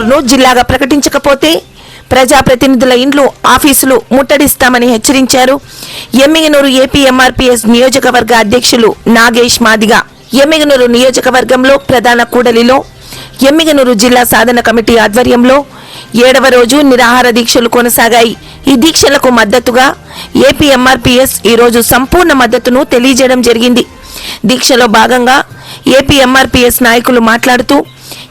ఎమ్మిగనూరును జిల్లాగా ప్రకటించకపోతే ప్రజాప్రతినిధుల ఇండ్లు ఆఫీసులు ముట్టడిస్తామని హెచ్చరించారు. ఎమ్మిగనూరు ఏపీ ఎంఆర్పీఎస్ నియోజకవర్గ అధ్యక్షులు నాగేష్ మాదిగా. ఎమ్మిగనూరు నియోజకవర్గంలో ప్రధాన కూడలిలో ఎమ్మిగనూరు జిల్లా సాధన కమిటీ ఆధ్వర్యంలో ఏడవ రోజు నిరాహార దీక్షలు కొనసాగాయి. ఈ దీక్షలకు మద్దతుగా ఏపీ ఎంఆర్పీఎస్ ఈరోజు సంపూర్ణ మద్దతును తెలియజేయడం జరిగింది. దీక్షలో భాగంగా ఏపీ ఎంఆర్పీఎస్ నాయకులు మాట్లాడుతూ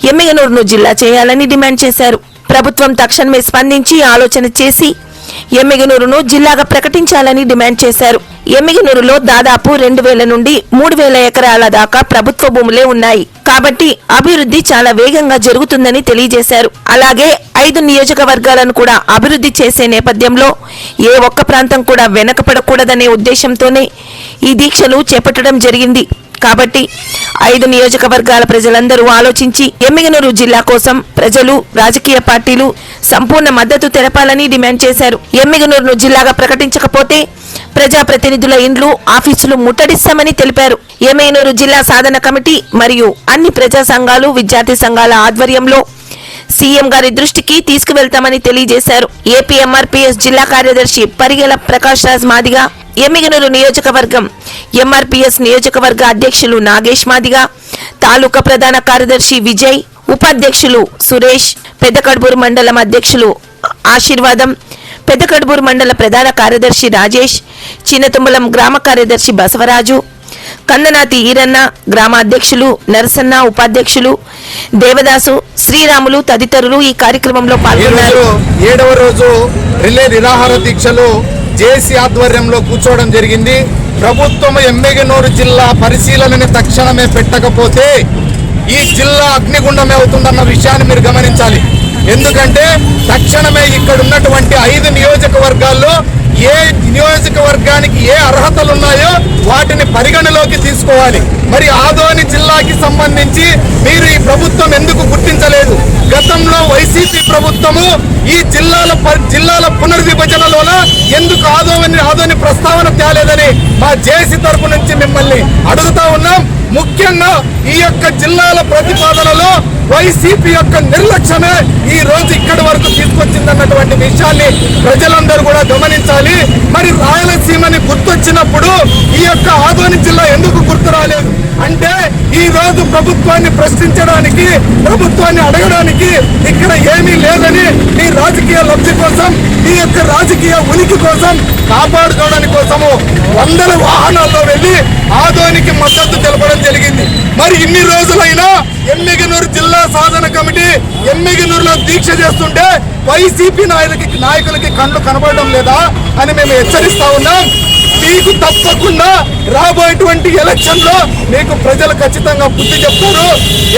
ఎమ్మిగనూరును జిల్లా చేయాలని డిమాండ్ చేశారు. ప్రభుత్వం తక్షణమే స్పందించి ఆలోచన చేసి ఎమ్మిగనూరును జిల్లాగా ప్రకటించాలని డిమాండ్ చేశారు. ఎమ్మిగనూరులో దాదాపు రెండు వేల నుండి మూడు వేల ఎకరాల దాకా ప్రభుత్వ భూములే ఉన్నాయి. కాబట్టి అభివృద్ధి చాలా వేగంగా జరుగుతుందని తెలియజేశారు. అలాగే ఐదు నియోజకవర్గాలను కూడా అభివృద్ధి చేసే నేపథ్యంలో ఏ ఒక్క ప్రాంతం కూడా వెనకపడకూడదనే ఉద్దేశంతోనే ఈ దీక్షలు చేపట్టడం జరిగింది. కాబట్టి ఐదు నియోజకవర్గాల ప్రజలందరూ ఆలోచించి ఎమ్మిగనూరు జిల్లా కోసం ప్రజలు రాజకీయ పార్టీలు సంపూర్ణ మద్దతు తెలపాలని డిమాండ్ చేశారు. ఎమ్మిగనూరును జిల్లాగా ప్రకటించకపోతే ప్రజాప్రతినిధుల ఇండ్లు ఆఫీసులు ముట్టడిస్తామని తెలిపారు. ఎమ్మిగనూరు జిల్లా సాధన కమిటీ మరియు అన్ని ప్రజా సంఘాలు విద్యార్థి సంఘాల ఆధ్వర్యంలో సీఎం గారి దృష్టికి తీసుకువెళ్తామని తెలియజేశారు. ఏపీఎంఆర్పీఎస్ జిల్లా కార్యదర్శి పరిగెల ప్రకాష్ రాజ్ మాదిగా ఎమ్మిగనూరు నియోజకవర్గం ఎంఆర్పీఎస్ నియోజకవర్గ అధ్యక్షులు నాగేష్ మాదిగా తాలూకా ప్రధాన కార్యదర్శి విజయ్ ఉపాధ్యక్షులు సురేష్ పెద్దకడ్బూరు మండలం అధ్యక్షులు ఆశీర్వాదం పెద్దకడ్బూరు మండల ప్రధాన కార్యదర్శి రాజేష్ చిన్నతుమ్మలం గ్రామ కార్యదర్శి బసవరాజు కందనాతి ఈరన్న గ్రామ అధ్యక్షులు నరసన్న ఉపాధ్యక్షులు దేవదాసు శ్రీరాములు తదితరులు ఈ కార్యక్రమంలో పాల్గొన్నారు. ఏడవ రోజు రిలే నిరాహార దీక్షలో జేసీ ఆధ్వర్యంలో కూర్చోవడం జరిగింది. ప్రభుత్వం ఎమ్మెగనూరు జిల్లా పరిశీలనని తక్షణమే పెట్టకపోతే ఈ జిల్లా అగ్నిగుండమే అవుతుందన్న విషయాన్ని మీరు గమనించాలి. ఎందుకంటే తక్షణమే ఇక్కడ ఉన్నటువంటి ఐదు నియోజకవర్గాల్లో ఏ నియోజకవర్గానికి ఏ అర్హతలు ఉన్నాయో వాటిని పరిగణలోకి తీసుకోవాలి. మరి ఆదోని జిల్లాకి సంబంధించి మీరు ఈ ప్రభుత్వం ఎందుకు గుర్తి ప్రభుత్వము ఈ జిల్లాల ప- జిల్లాల పునర్విభజనలోన ఎందుకు ఆదోని ఆదోని ప్రస్తావన తేలేదని మా జేసీ తరపు నుంచి మిమ్మల్ని అడుగుతా ఉన్నాం. ముఖ్యంగా ఈ యొక్క జిల్లాల ప్రతిపాదనలో వైసీపీ యొక్క నిర్లక్ష్యమే ఈ రోజు ఇక్కడి వరకు తీసుకొచ్చిందన్నటువంటి విషయాన్ని ప్రజలందరూ కూడా గమనించాలి. మరి రాయలసీమని గుర్తొచ్చినప్పుడు ఈ యొక్క ఆదోని జిల్లా ఎందుకు గుర్తు ప్రభుత్వాన్ని ప్రశ్నించడానికి ప్రభుత్వాన్ని అడగడానికి ఇక్కడ ఏమీ లేదని ఈ రాజకీయ లబ్ధి కోసం ఈ యొక్క రాజకీయ ఉనికి కోసం కాపాడుకోవడానికి కోసము వందల వాహనాల్లో వెళ్ళి ఆదోనికి మద్దతు తెలపడం జరిగింది. మరి ఇన్ని రోజులైనా ఎమ్మిగనూరు జిల్లా సాధన కమిటీ ఎమ్మిగనూరులో దీక్ష చేస్తుంటే వైసీపీ నాయకులకి నాయకులకి కళ్ళు కనబడడం లేదా అని మేము హెచ్చరిస్తా ఉన్నాం. మీకు తప్పకుండా రాబోయేటువంటి ఎలక్షన్లో మీకు ప్రజలు ఖచ్చితంగా బుద్ధి చెప్తారు.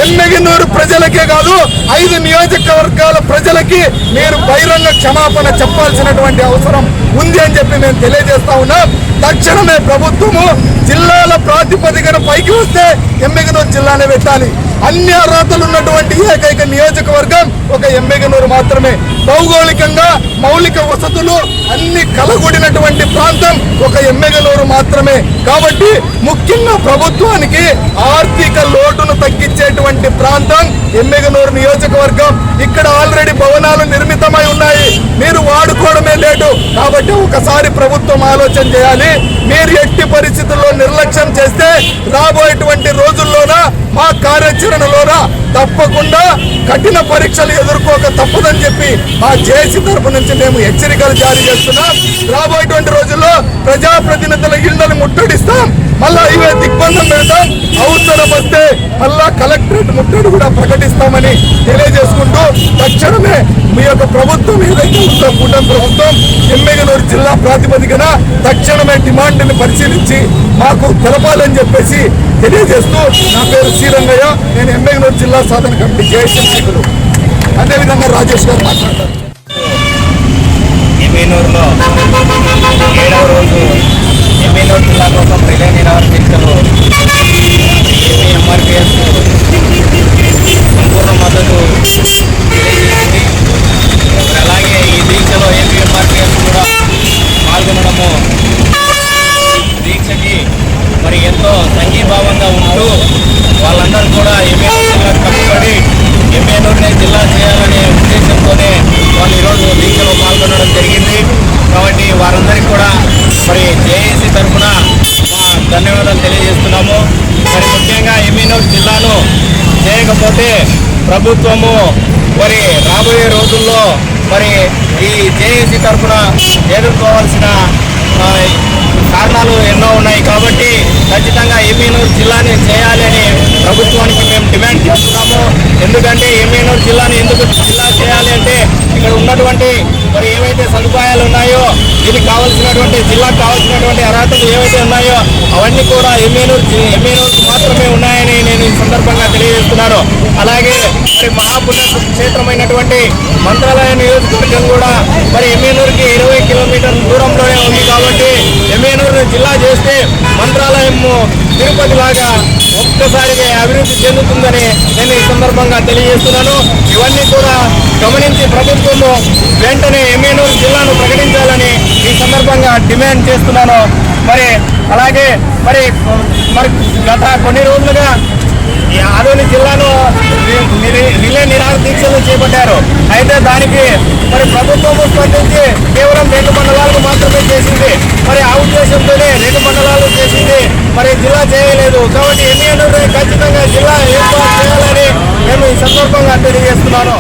ఎన్నగినూరు ప్రజలకే కాదు ఐదు నియోజకవర్గాల ప్రజలకి మీరు బహిరంగ క్షమాపణ చెప్పాల్సినటువంటి అవసరం ఉంది అని చెప్పి మేము తెలియజేస్తా ఉన్నాం. తక్షణమే ప్రభుత్వము జిల్లాల ప్రాతిపదికన పైకి వస్తే ఎమ్మెగనూరు జిల్లానే పెట్టాలి. అన్ని అర్హతలు ఉన్నటువంటి ఏకైక నియోజకవర్గం ఒక ఎమ్మెగనూరు మాత్రమే. భౌగోళికంగా మౌలిక వసతులు అన్ని కలగూడినటువంటి ప్రాంతం ఒక ఎమ్మెగనూరు మాత్రమే. కాబట్టి ముఖ్యంగా ప్రభుత్వానికి ఆర్థిక లోటును తగ్గించేటువంటి ప్రాంతం ఎమ్మెగనూరు నియోజకవర్గం. ఇక్కడ ఆల్రెడీ భవనాలు నిర్మితమై ఉన్నాయి. మీరు వాడుకోవడమే లేటు. కాబట్టి ఒకసారి ప్రభుత్వం ఆలోచన చేయాలి. మీరు ఎట్టి పరిస్థితుల్లో నిర్లక్ష్యం చేస్తే రాబోయేటువంటి రోజుల్లోన మా కార్యాచరణలోన తప్పకుండా కఠిన పరీక్షలు ఎదుర్కోక తప్పదని చెప్పి మా జేసీ తరపు నుంచి మేము హెచ్చరికలు జారీ చేస్తున్నాం. రాబోయేటువంటి రోజుల్లో ప్రజాప్రతినిధుల ఇళ్ళను ముట్టడిస్తాం. మళ్ళా ఇవే దిగ్బంధం పెడతాం. అవసరం వస్తే మళ్ళా కలెక్టరేట్ ముట్టడి కూడా ప్రకటిస్తామని తెలియజేసుకుంటూ తక్షణమే మీ యొక్క ప్రభుత్వం ఏదైతే ఉందో కూటమి ప్రభుత్వం ఎమ్మెగనూరు జిల్లా ప్రాతిపదికన తక్షణమే డిమాండ్ని పరిశీలించి మాకు తెలపాలని చెప్పేసి తెలియజేస్తూ నా పేరు శ్రీరంగయ్య నేను ఎమ్మెగనూరు జిల్లా సాధన కమిటీ జేఏసీ నాయకులు అదేవిధంగా రాజేష్ గారు మాట్లాడతారు ఏడవ రోజు ఎమ్మెనూరు జిల్లా కోసం రిలే నిరాహార దీక్షలు ఏపీ ఎంఆర్పిఎస్ సంపూర్ణ మద్దతు తెలియజేసింది మరి అలాగే ఈ దీక్షలో ఏపీ ఎంఆర్పిఎస్ కూడా పాల్గొనడము దీక్షకి మరి ఎంతో సంఘీభావంగా ఉంటూ వాళ్ళందరూ కూడా ఎమ్మెల్యే జిల్లా కట్టుబడి ఎమ్మెల్యేనే జిల్లా చేయాలని జరిగింది కాబట్టి వారందరికీ కూడా మరి జేఏసీ తరఫున మా ధన్యవాదాలు తెలియజేస్తున్నాము మరి ముఖ్యంగా ఎమ్మెనూరు జిల్లాను లేకపోతే ప్రభుత్వము మరి రాబోయే రోజుల్లో మరి ఈ జేఏసీ తరఫున ఎదుర్కోవాల్సిన కారణాలు ఎన్నో ఉన్నాయి కాబట్టి ఖచ్చితంగా ఎమ్మెనూరు జిల్లాని చేయాలని ప్రభుత్వం ప్రభుత్వానికి మేము డిమాండ్ చేస్తున్నాము ఎందుకంటే ఎమ్మెనూరు జిల్లాని ఎందుకు జిల్లా చేయాలి అంటే ఇక్కడ ఉన్నటువంటి మరి ఏవైతే సదుపాయాలు ఉన్నాయో దీనికి కావాల్సినటువంటి జిల్లాకు కావాల్సినటువంటి అర్హతలు ఏవైతే ఉన్నాయో అవన్నీ కూడా ఎమ్మెనూరు జి- ఎమ్మెనూరుకు మాత్రమే ఉన్నాయని నేను ఈ సందర్భంగా తెలియజేస్తున్నాను. అలాగే మరి మహాపుణ్య క్షేత్రమైనటువంటి మంత్రాలయ నియోజకవర్గం కూడా మరి ఎమ్మెనూరుకి ఇరవై కిలోమీటర్ల దూరంలోనే ఉంది కాబట్టి ఎమ్మెనూరు జిల్లా చేస్తే మంత్రాలయం తిరుపతి లాగా ఒక్కసారిగా అభివృద్ధి చెందుతుందని నేను ఈ సందర్భంగా తెలియజేస్తున్నాను. ఇవన్నీ కూడా గమనించి ప్రభుత్వము వెంటనే ఎమ్మెనూరు జిల్లాను ప్రకటించాలని ఈ సందర్భంగా డిమాండ్ చేస్తున్నాను. మరి అలాగే మరి మరి గత కొన్ని రోజులుగా ఆదోని జిల్లాలో రిలే నిరాహార దీక్షలు చేపట్టారు. అయితే దానికి మరి ప్రభుత్వం స్పందించి కేవలం రెండు మండలాలకు మాత్రమే చేసింది. మరి ఆ ఉద్దేశంతోనే రెండు మండలాలు చేసింది. మరి జిల్లా చేయలేదు. కాబట్టి ఎన్ని ఖచ్చితంగా జిల్లా ఏర్పాటు చేయాలని మేము ఈ సందర్భంగా తెలియజేస్తున్నాను.